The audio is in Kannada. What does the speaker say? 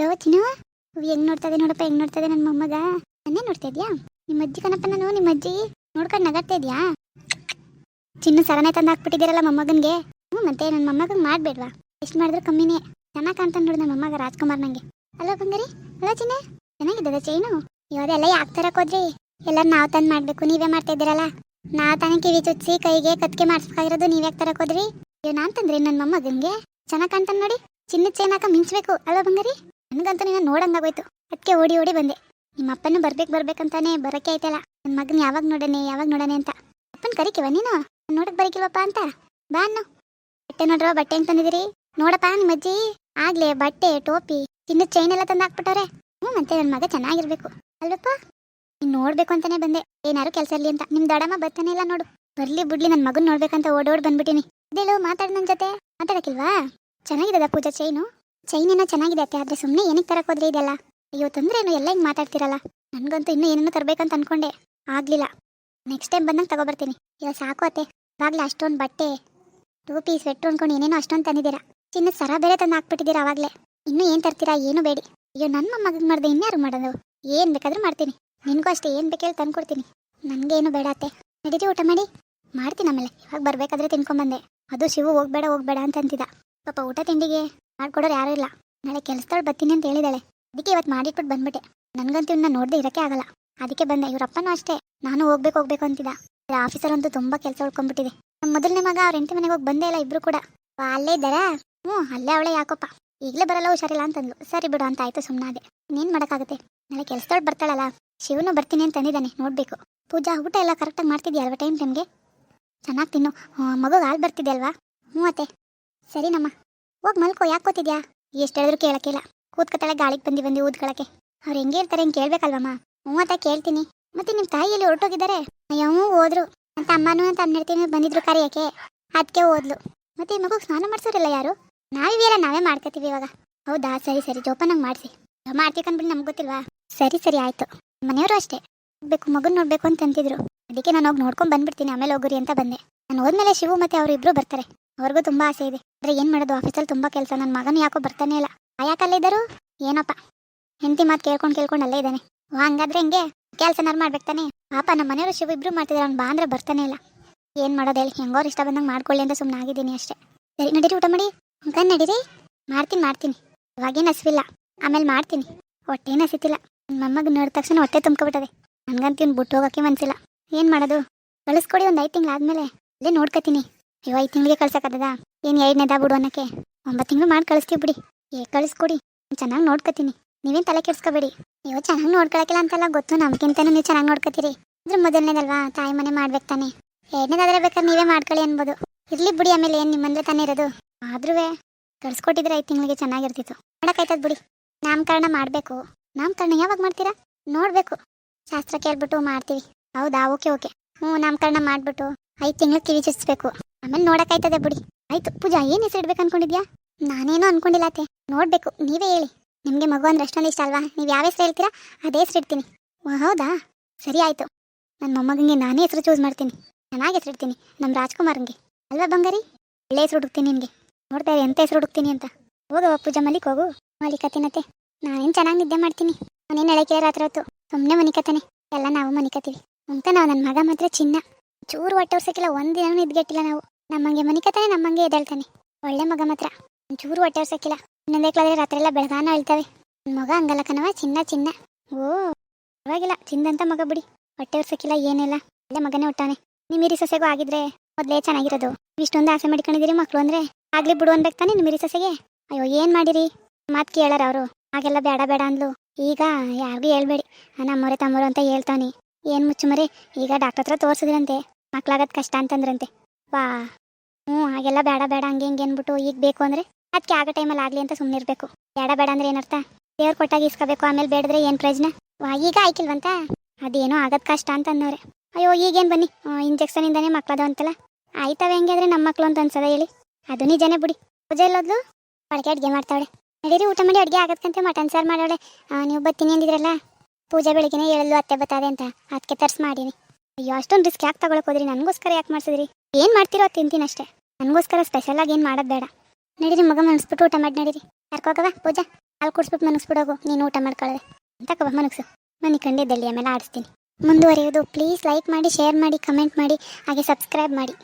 ಯಾವ ಚಿನ್ನು ಹೆಂಗ್ ನೋಡ್ತಾ ಇದೆ ನೋಡಪ್ಪ, ಹೆಂಗ್ ನೋಡ್ತಾ ಇದೆ ನನ್ನ ಮೊಮ್ಮಗ? ನನ್ನೇ ನೋಡ್ತಾ ಇದ್ಯಾ? ನಿಮ್ಮ ಅಜ್ಜಿ ಕಣಪ್ಪ ನಾನು ನಿಮ್ಮ ಅಜ್ಜಿ? ನೋಡ್ಕೊಂಡು ನಗಾಡ್ತಾ ಇದ್ಯಾ? ಚಿನ್ನು ಸರನೆ ತಂದು ಹಾಕ್ಬಿಟ್ಟಿದ್ದೀರಲ್ಲ ಮೊಮ್ಮಗನ್ಗೆ? ಹ್ಞೂ, ಮತ್ತೆ ನನ್ನ ಮೊಮ್ಮಗಂಗೆ ಮಾಡಬೇಡ್ವಾ? ಎಷ್ಟು ಮಾಡಿದ್ರು ಕಮ್ಮಿನೇ. ಚೆನ್ನಾಗಿ ಕಾಣ್ತಾನೆ ನೋಡಿ ನಮ್ಮ ಮೊಮ್ಮಗ ರಾಜ್ಕುಮಾರ್ ನಂಗೆ. ಅಲೋ ಬಂಗಾರಿ ಅಲ್ಲ ಚಿನ್ನ. ಚೆನ್ನಾಗಿದ್ದದ ಚೈನು? ಇವರೆಲ್ಲ ಯಾಕೆ ತರಕ್ಕೆ ಹೋದ್ರಿ? ಎಲ್ಲ ನಾವು ತಂದು ಮಾಡಬೇಕು, ನೀವೇ ಮಾಡ್ತಾ ಇದ್ದೀರಲ್ಲ. ನಾ ತಾನೇ ಕಿವಿ ಚುಚ್ಚಿ ಕೈಗೆ ಕತ್ಕೆ ಮಾಡಿಸ್ಬೇಕಾಗಿರೋದು ನೀವ್ಯಾಕೆ ತರಕ್ ಹೋದ್ರಿ? ಅಯ್ಯೋ, ನಾನ್ ತಂದ್ರಿ ನನ್ನ ಮೊಮ್ಮಗನ್ಗೆ? ಚೆನ್ನಾಗಿ ಕಾಣ್ತಾನೆ ನೋಡಿ. ಚಿನ್ನ ಚೈನ್ ಹಾಕ ಮಿಂಚ್ಬೇಕು. ಅಲ್ವಾ ಬಂಗಾರಿ ನನಗಂತೂ ನಿನ್ನ ನೋಡಂಗಾಗೋಯ್ತು. ಅದಕ್ಕೆ ಓಡಿ ಓಡಿ ಬಂದೆ. ನಿಮ್ಮ ಅಪ್ಪನೂ ಬರ್ಬೇಕು ಬರ್ಬೇಕಂತಾನೆ ಬರಕ್ಕೆ ಆಯ್ತಲ್ಲ. ನನ್ನ ಮಗನ ಯಾವಾಗ ನೋಡನೆ ಯಾವಾಗ ನೋಡನೆ ಅಂತ. ಅಪ್ಪನ ಕರಿಕಿವ ನೀನು? ನೋಡಕ್ ಬರಕಿಲ್ವಪ್ಪ ಅಂತ. ಬಾ ಅನ್ನು. ಬಟ್ಟೆ ನೋಡ್ರ ಬಟ್ಟೆ ಹೆಂಗ್ ತಂದಿದಿರಿ ನೋಡಪ್ಪ ನಿಮ್ಮ ಅಜ್ಜಿ. ಆಗ್ಲೇ ಬಟ್ಟೆ, ಟೋಪಿ ಚಿನ್ನದ ಚೈನ್ ಎಲ್ಲ ತಂದು ಹಾಕ್ಬಿಟ್ಟವ್ರೆ ಹ್ಞೂ ಮತ್ತೆ ನನ್ನ ಮಗ ಚೆನ್ನಾಗಿರ್ಬೇಕು. ಅಲ್ವಪ್ಪ? ನೀನ್ ನೋಡ್ಬೇಕು ಅಂತಾನೆ ಬಂದೆ. ಏನಾರು ಕೆಲಸ ಇರಲಿ ಅಂತ. ನಿಮ್ ದೊಡಮ್ಮ ಬರ್ತಾನೆ ಇಲ್ಲ ನೋಡು. ಬರ್ಲಿ ಬಿಡ್ಲಿ ನನ್ನ ಮಗನ್ ನೋಡ್ಬೇಕಂತ ಓಡೋಡ್ ಬಂದ್ಬಿಟ್ಟಿನಿ. ಅದೇಳು ಮಾತಾಡ್ ನನ್ ಜೊತೆ. ಮಾತಾಡಕ್ಕಿಲ್ವಾ? ಚೆನ್ನಾಗಿದದ ಪೂಜಾ ಚೈನು ಚೈನ್ ಏನೋ ಚೆನ್ನಾಗಿದೆ ಅತ್ತೆ, ಆದ್ರೆ ಸುಮ್ಮನೆ ಏನಕ್ಕೆ ತರಕ್ ಹೋದ್ರೆ ಇದೆಲ್ಲ? ಅಯ್ಯೋ ತೊಂದ್ರೇನು ಎಲ್ಲ ಹಿಂಗೆ ಮಾತಾಡ್ತಿರಲ್ಲ? ನನಗಂತೂ ಇನ್ನೂ ಏನೇನೋ ತರಬೇಕಂತ ಅನ್ಕೊಂಡೆ. ಆಗ್ಲಿಲ್ಲ. ನೆಕ್ಸ್ಟ್ ಟೈಮ್ ಬಂದಂಗೆ ತಗೊಬರ್ತೀನಿ. ಇಲ್ಲ ಸಾಕು ಅತ್ತೆ. ಇವಾಗಲೇ ಅಷ್ಟೊಂದು ಬಟ್ಟೆ ಟೋಪಿ ಸ್ವೆಟ್ರು ಅನ್ಕೊಂಡು ಏನೇನೋ ಅಷ್ಟೊಂದು ತಂದಿದ್ದೀರ. ಚಿನ್ನದ ಸರ ಬೇರೆ ತಂದು ಹಾಕ್ಬಿಟ್ಟಿದ್ದೀರಾ ಆವಾಗಲೇ ಇನ್ನೂ ಏನು ತರ್ತೀರಾ, ಏನು ಬೇಡಿ. ಅಯ್ಯೋ ನನ್ನ ಮಗಗೆ ಮಾಡ್ದೆ ಇನ್ಯಾರು ಮಾಡೋದು? ಏನು ಬೇಕಾದ್ರೂ ಮಾಡ್ತೀನಿ. ನಿನಗೂ ಅಷ್ಟೇ ಏನ್ ಬೇಕೇಳಿ ತಂದ್ಕೊಡ್ತೀನಿ. ನನಗೇನು ಬೇಡ ಅತ್ತೆ. ನಡೀರಿ, ಊಟ ಮಾಡಿ. ಮಾಡ್ತೀನಿ ಆಮೇಲೆ. ಇವಾಗ ಬರಬೇಕಾದ್ರೆ ತಿನ್ಕೊಂಬಂದೆ. ಅದು ಶಿವು ಹೋಗ್ಬೇಡ ಹೋಗ್ಬೇಡ ಅಂತ ಅಂತಿದ್ದ. ಪಾಪ ಊಟ ತಿಂಡಿಗೆ ಮಾಡ್ಕೊಡೋರು ಯಾರೂ ಇಲ್ಲ. ನಾಳೆ ಕೆಲ್ಸದೊಳು ಬರ್ತೀನಿ ಅಂತ ಹೇಳಿದಾಳೆ. ಅದಕ್ಕೆ ಇವತ್ತು ಮಾಡಿಟ್ಬಿಟ್ಟು ಬಂದ್ಬಿಟ್ಟೆ. ನನ್ಗಂತೂ ಇನ್ನ ನೋಡ್ದೆ ಇರಕ್ಕೆ ಆಗಲ್ಲ. ಅದಕ್ಕೆ ಬಂದೆ. ಇವರಪ್ಪನೂ ಅಷ್ಟೇ. ನಾನು ಹೋಗ್ಬೇಕು ಹೋಗ್ಬೇಕು ಅಂತಿದ್ದ. ಆಫೀಸರ್ ಅಂತೂ ತುಂಬ ಕೆಲಸ ಉಳ್ಕೊಂಡ್ಬಿಟ್ಟಿದೆ. ನಮ್ಮ ಮೊದಲನೇ ಮಗ ಅವ್ರ ಹೆಂಡತಿ ಮನೆಗೆ ಹೋಗಿ ಬಂದೇ ಇಲ್ಲ ಇಬ್ರು ಕೂಡ. ಅಲ್ಲೇ ಇದ್ದಾರಾ? ಹ್ಞೂ, ಅಲ್ಲೇ ಅವಳೆ ಯಾಕಪ್ಪ ಈಗಲೇ ಬರಲ್ಲ, ಹುಷಾರಿಲ್ಲ ಅಂತಂದ್ಲು. ಸರಿ ಬಿಡು ಅಂತ ಆಯ್ತು ಸುಮ್ಮನಾದೆ ಇನ್ನೇನು ಮಾಡೋಕ್ಕಾಗುತ್ತೆ? ನಾಳೆ ಕೆಲ್ಸದೊಳು ಬರ್ತಾಳಲ್ಲ. ಶಿವನು ಬರ್ತೀನಿ ಅಂತ ಅಂದಿದ್ದಾನೆ ನೋಡ್ಬೇಕು. ಪೂಜಾ, ಊಟ ಎಲ್ಲ ಕರೆಕ್ಟಾಗಿ ಮಾಡ್ತಿದ್ಯಾ ಅಲ್ವಾ ಟೈಮ್ ಟೈಮ್ಗೆ? ಚೆನ್ನಾಗಿ ತಿನ್ನು. ಮಗುಗೆ ಹಾಲು ಬರ್ತಿದೆ ಅಲ್ವಾ? ಹ್ಞೂ ಅತ್ತೆ. ಸರಿನಮ್ಮ ಹೋಗಿ ಮಲ್ಕೋ, ಯಾಕೆ ಕೂತಿದ್ಯಾ? ಎಷ್ಟು ಹೇಳಿದ್ರು ಕೇಳಕ್ಕಿಲ್ಲ. ಕೂತ್ಕೊತಾಳೆ ಗಾಳಿಗೆ ಬಂದು ಬಂದು ಊದ್ಕೊಳಕ್ಕೆ. ಅವ್ರು ಹೆಂಗೆ ಇರ್ತಾರೆ ಹಿಂಗೆ ಕೇಳ್ಬೇಕಲ್ವಮ್ಮ? ಹ್ಞೂ ಅಂತ ಕೇಳ್ತೀನಿ. ಮತ್ತೆ ನಿಮ್ಮ ತಾಯಿ ಎಲ್ಲಿ ಹೊರಟೋಗಿದ್ದಾರೆ? ಅಯ್ಯೋ ಹೋದ್ರು. ಅಂತ ಅಮ್ಮನೂ ಅಂತ ಅನ್ನಿರ್ತೀನಿ ಬಂದಿದ್ರು ಕರೆಯೋಕ್ಕೆ. ಅದಕ್ಕೆ ಓದ್ಲು ಮತ್ತೆ ಈ ಮಗುಗೆ ಸ್ನಾನ ಮಾಡಿಸೋರಿಲ್ಲ ಯಾರು? ನಾವಿವೆಲ್ಲ ನಾವೇ ಮಾಡ್ಕೋತೀವಿ ಇವಾಗ. ಹೌದಾ? ಸರಿ ಸರಿ, ಜೋಪಾನಾಗಿ ಮಾಡಿಸಿ. ಮಾಡ್ತೀವಿ ಅಂದ್ಬಿಟ್ಟು ನಮ್ಗೆ ಗೊತ್ತಿಲ್ವಾ? ಸರಿ ಸರಿ, ಆಯಿತು. ಮನೆಯವರು ಅಷ್ಟೇ. ಹೋಗ್ಬೇಕು, ಮಗನ್ ನೋಡಬೇಕು ಅಂತ ಅಂತಿದ್ರು. ಅದಕ್ಕೆ ನಾನು ಹೋಗಿ ನೋಡ್ಕೊಂಡು ಬಂದ್ಬಿಡ್ತೀನಿ, ಆಮೇಲೆ ಹೋಗುರಿ ಅಂತ ಬಂದೆ. ನಾನು ಹೋದ್ಮೇಲೆ ಶಿವು ಮತ್ತೆ ಅವರು ಇಬ್ರು ಬರ್ತಾರೆ. ಅವ್ರಿಗೂ ತುಂಬಾ ಆಸೆ ಇದೆ. ಆದರೆ ಏನು ಮಾಡೋದು? ಆಫೀಸಲ್ಲಿ ತುಂಬಾ ಕೆಲಸ. ನನ್ನ ಮಗನ ಯಾಕೋ ಬರ್ತಾನೆ ಇಲ್ಲ. ಆ ಯಾಕಲ್ಲೇ ಇದ್ದರು ಏನಪ್ಪ? ಹೆಂಡತಿ ಮಾತು ಕೇಳ್ಕೊಂಡು ಕೇಳ್ಕೊಂಡು ಅಲ್ಲೇ ಇದ್ದಾನೆ. ಹಂಗಾದ್ರೆ ಹೆಂಗೆ? ಕೆಲ್ಸನಾರು ತಾನೇ? ಪಾಪ ನಮ್ಮ ಮನೆಯವರು ಶಿವ ಇಬ್ರು ಮಾಡ್ತಿದ್ದಾರೆ ಅವ್ನು ಬಾ ಅಂದ್ರೆ ಬರ್ತಾನೆ ಇಲ್ಲ. ಏನು ಮಾಡೋದು ಹೇಳಿ? ಹೆಂಗೋರು ಇಷ್ಟ ಬಂದಂಗೆ ಮಾಡ್ಕೊಳ್ಳಿ ಅಂತ ಸುಮ್ಮನೆ ಆಗಿದ್ದೀನಿ ಅಷ್ಟೇ. ಸರಿ, ನಡೀರಿ ಊಟ ಮಾಡಿ. ಮುಖನ್ ನಡೀರಿ. ಮಾಡ್ತೀನಿ ಮಾಡ್ತೀನಿ. ಇವಾಗೇನು ಹಸಿವಿಲ್ಲ. ಆಮೇಲೆ ಮಾಡ್ತೀನಿ. ಹೊಟ್ಟೆನ ಹಸಿತಿಲ್ಲ. ನನ್ನ ಮೊಮ್ಮಗ ನೋಡಿದ ತಕ್ಷಣ ಹೊಟ್ಟೆ ತುಂಬ್ಕೊಬಿಟ್ಟದೆ. ನನಗಂತ ಬಿಟ್ಟು ಹೋಗೋಕ್ಕೆ ಮನ್ಸಿಲ್ಲ. ಏನು ಮಾಡೋದು? ಕಳಿಸ್ಕೊಡಿ ಒಂದು ಐದು ತಿಂಗಳಾದ್ಮೇಲೆ. ಅಲ್ಲೇ ನೋಡ್ಕೊತೀನಿ. ಅಯ್ಯೋ, ಐದು ತಿಂಗಳಿಗೆ ಕಳ್ಸಕ್ಕದ ಏನು ಎರಡನೇದ ಬಿಡು ಅನ್ನಕ್ಕೆ? ಒಂಬತ್ತು ತಿಂಗಳು ಮಾಡಿ ಕಳಿಸ್ತೀವಿ ಬಿಡಿ. ಏ, ಕಳಿಸ್ಕೊಡಿ. ಚೆನ್ನಾಗಿ ನೋಡ್ಕೋತೀನಿ. ನೀವೇನು ತಲೆ ಕೆಡ್ಸ್ಕೊಬೇಡಿ. ನೀವು ಚೆನ್ನಾಗಿ ನೋಡ್ಕೊಳಕ್ಕಿಲ್ಲ ಅಂತಲ್ಲ, ಗೊತ್ತು ನಮ್ಗಿಂತನೂ ನೀವು ಚೆನ್ನಾಗಿ ನೋಡ್ಕೋತೀರಿ. ಅಂದ್ರೆ ಮೊದಲನೇದಲ್ವಾ, ತಾಯಿ ಮನೆ ಮಾಡ್ಬೇಕು ತಾನೆ. ಎರಡನೇದಾದ್ರೆ ಬೇಕಾದ್ರೆ ನೀವೇ ಮಾಡ್ಕೊಳ್ಳಿ ಅನ್ಬೋದು. ಇರ್ಲಿ ಬಿಡಿ, ಆಮೇಲೆ ಏನು ನಿಮ್ಮಂದ್ರೆ ತಾನೇ ಇರೋದು. ಆದ್ರೂ ಕಳ್ಸ್ಕೊಟ್ಟಿದ್ರೆ ಐದು ತಿಂಗಳಿಗೆ ಚೆನ್ನಾಗಿರ್ತಿತ್ತು. ಮಾಡಕ್ಕಾಯ್ತದ ಬಿಡಿ. ನಾಮಕರಣ ಮಾಡಬೇಕು. ನಾಮಕರಣ ಯಾವಾಗ ಮಾಡ್ತೀರಾ? ನೋಡಬೇಕು. ಶಾಸ್ತ್ರ ಕೇಳ್ಬಿಟ್ಟು ಮಾಡ್ತೀವಿ. ಹೌದಾ? Okay okay. ಹ್ಞೂ, ನಾಮಕರಣ ಮಾಡಿಬಿಟ್ಟು ಐದು ತಿಂಗಳು ಕಿವಿ ಚುಚ್ಬೇಕು. ಆಮೇಲೆ ನೋಡಕ್ಕಾಯ್ತದೆ ಬಿಡಿ. ಆಯ್ತು, ಪೂಜಾ, ಏನು ಹೆಸರು ಇಡ್ಬೇಕು ಅನ್ಕೊಂಡಿದ್ಯಾ? ನಾನೇನೋ ಅನ್ಕೊಂಡಿಲ್ಲ ಅತ್ತೆ. ನೋಡ್ಬೇಕು, ನೀವೇ ಹೇಳಿ. ನಿಮಗೆ ಮಗು ಅಂದ್ರೆ ಅಷ್ಟೊಂದು ಇಷ್ಟ ಅಲ್ವಾ? ನೀವು ಯಾವ ಹೆಸರು ಹೇಳ್ತೀರಾ? ಅದೇ ಹೆಸರು ಇಡ್ತೀನಿ. ಹೌದಾ? ಸರಿ ಆಯ್ತು. ನನ್ನ ಮೊಮ್ಮಗಂಗೆ ನಾನೇ ಹೆಸರು ಚೂಸ್ ಮಾಡ್ತೀನಿ. ಚೆನ್ನಾಗಿ ಹೆಸರು ಇಡ್ತೀನಿ ನಮ್ಮ ರಾಜ್ಕುಮಾರ್ಗೆ ಅಲ್ವಾ ಬಂಗಾರಿ? ಒಳ್ಳೆ ಹೆಸರು ಹುಡುಕ್ತೀನಿ ನಿನಗೆ. ನೋಡ್ತಾ ಇರಿ, ಎಂತ ಹೆಸರು ಹುಡುಕ್ತೀನಿ ಅಂತ. ಹೋಗವ ಪೂಜಾ ಮಲಿಕ್ ಹೋಗು. ಮಲಿಕತ್ತಿನತ್ತೆ ನಾನೇನು ಚೆನ್ನಾಗಿ ನಿದ್ದೆ ಮಾಡ್ತೀನಿ. ನಾನೇನು ಎಳಕಿಲ್ಲ ರಾತ್ರಿ ಹೊತ್ತು. ಸುಮ್ಮನೆ ಮನಿಕತ್ತಾನೆ ಎಲ್ಲ ನಾವು ಮನಿಕತ್ತೀವಿ ಅಂತ ನಾವು ನನ್ನ ಮಗ ಮಾತ್ರ ಚಿನ್ನ. ಚೂರು ಹೊಟ್ಟೆ ಹೊರ್ಸಕ್ಕಿಲ್ಲ ಒಂದಿನ ನಿದ್ಗೆಟ್ಟಿಲ್ಲ ನಾವು. ನಮ್ಮಂಗೆ ಮನಿಕತ್ತಾನೆ ನಮ್ಮಂಗೆ ಎದ್ದೇಳ್ತಾನೆ ಒಳ್ಳೆ ಮಗ ಮಾತ್ರ. ಚೂರು ಹೊಟ್ಟೆ ಹೊರ್ಸಕ್ಕಿಲ್ಲ ಇನ್ನೊಂದೇ ಕ್ಲಾದ್ರೆ ರಾತ್ರಿ ಎಲ್ಲ ಬೆಳಗಾನ ಅಳ್ತಾವೆ. ಮಗ ಹಂಗಲ್ಲ ಕಣವ ಚಿನ್ನ ಚಿನ್ನ. ಓ, ಪರವಾಗಿಲ್ಲ, ಚಿಂದಂತ ಮಗ ಬಿಡಿ. ಹೊಟ್ಟೆ ಹೊರ್ಸಕ್ಕಿಲ್ಲ ಏನಿಲ್ಲ. ಒಳ್ಳೆ ಮಗನೇ ಹುಟ್ಟಾನೆ. ನಿಮಿರಿ ಸೊಸೆಗೂ ಆಗಿದ್ರೆ ಮೊದಲೇ ಚೆನ್ನಾಗಿರೋದು. ಇಷ್ಟೊಂದು ಆಸೆ ಮಾಡ್ಕೊಂಡಿದ್ದೀರಿ ಮಕ್ಕಳು ಅಂದ್ರೆ ಆಗ್ಲಿ ಬಿಡು ಅನ್ಬೇಕು ತಾನೆ ನಿಮಿರಿ ಸೊಸೆಗೆ. ಅಯ್ಯೋ, ಏನು ಮಾಡಿರಿ? ಮಾತ್ ಕೇಳಾರ ಅವರು. ಹಾಗೆಲ್ಲ ಬೇಡ ಬೇಡ ಅಂದ್ಲು. ಈಗ ಯಾರಿಗೂ ಹೇಳ್ಬೇಡಿ. ನಮ್ಮೋರೆ ತಮ್ಮರು ಅಂತ ಹೇಳ್ತಾನೆ. ಏನ್ ಮುಚ್ಚುಮರೆ ಈಗ ಡಾಕ್ಟರ್ ಹತ್ರ ತೋರಿಸಿದ್ರಂತೆ. ಮಕ್ಳಾಗದ್ ಕಷ್ಟ ಅಂತಂದ್ರಂತೆ. ವಾ. ಹ್ಞೂ ಹಾಗೆಲ್ಲ ಬೇಡ ಬೇಡ, ಹಂಗೆ ಹಿಂಗೆ ಅಂದ್ಬಿಟ್ಟು ಈಗ ಬೇಕು ಅಂದರೆ ಅದಕ್ಕೆ ಆಗೋ ಟೈಮಲ್ಲಿ ಆಗಲಿ ಅಂತ ಸುಮ್ಮನೆ ಇರಬೇಕು ಬೇಡ ಬೇಡ ಅಂದ್ರೆ ಏನರ್ಥ? ದೇವ್ರು ಕೊಟ್ಟಾಗ ಇಸ್ಕೋಬೇಕು ಆಮೇಲೆ ಬೇಡದ್ರೆ ಏನು ಪ್ರಯೋಜನ? ವಾ, ಈಗ ಆಯ್ಕಿಲ್ವಂತ? ಅದೇನೋ ಆಗೋದು ಕಷ್ಟ ಅಂತ ಅನ್ನೋರೆ ಅಯ್ಯೋ, ಈಗೇನು ಬನ್ನಿ? ಇಂಜೆಕ್ಷನ್ ಇಂದಾನೆ ಮಕ್ಳದ ಅಂತಲ್ಲ ಆಯ್ತಾವೆ ಹೆಂಗೆ ಅಂದರೆ ನಮ್ಮ ಮಕ್ಕಳು ಅಂತ ಅನ್ಸದ ಹೇಳಿ. ಅದು ನಿಜನೇ ಬಿಡಿ. ಪೂಜೆ ಇಲ್ಲೋದ್ಲು ಒಳಗೆ ಅಡುಗೆ ಮಾಡ್ತಾವಳೆ. ನಡೀರಿ, ಊಟ ಮಾಡಿ ಅಡುಗೆ ಆಗತ್ಕಂತೆ ಮಟನ್ ಸಾರು ಮಾಡೋಳೆ. ನೀವು ಬತ್ತೀನಿ ಅಂದಿದ್ರಲ್ಲ? ಪೂಜೆ ಬೆಳಿಗ್ಗೆನೆ ಹೇಳಲು ಅತ್ತೆ ಬತ್ತದೆ ಅಂತ. ಅದಕ್ಕೆ ತರ್ಸ್ ಮಾಡೀನಿ. ಅಯ್ಯೋ, ಅಷ್ಟೊಂದು ರಿಸ್ಕ್ ಯಾಕೆ ತಗೊಳಕ್ ಹೋದ್ರಿ? ನನಗೋಸ್ಕರ ಯಾಕೆ ಮಾಡ್ಸಿದ್ರಿ? ಏನು ಮಾಡ್ತಿರೋ ತಿಂತೀನಿ ಅಷ್ಟೇ. ನನಗೋಸ್ಕರ ಸ್ಪೆಷಲ್ ಆಗಿ ಏನು ಮಾಡೋದು ಬೇಡ. ನಡೀರಿ ಮಗ, ಮನಸ್ಬಿಟ್ಟು ಊಟ ಮಾಡಿ ನಡೀರಿ. ಕರ್ಕೋಗವ ಪೂಜಾ. ಹಾಲು ಕುಡಿಸ್ಬಿಟ್ಟು ಮನಸ್ಬಿಡೋಗು ನೀನು ಊಟ ಮಾಡ್ಕೊಳ್ಳದೆ ತಕೋ ಮನಸ್ಸು? ಮನೆ ಕಂಡಿದ್ದಲ್ಲಿ ಆಮೇಲೆ ಆಡಿಸ್ತೀನಿ. ಮುಂದುವರಿಯೋದು ಪ್ಲೀಸ್ ಲೈಕ್ ಮಾಡಿ ಶೇರ್ ಮಾಡಿ ಕಮೆಂಟ್ ಮಾಡಿ, ಹಾಗೆ ಸಬ್ಸ್ಕ್ರೈಬ್ ಮಾಡಿ.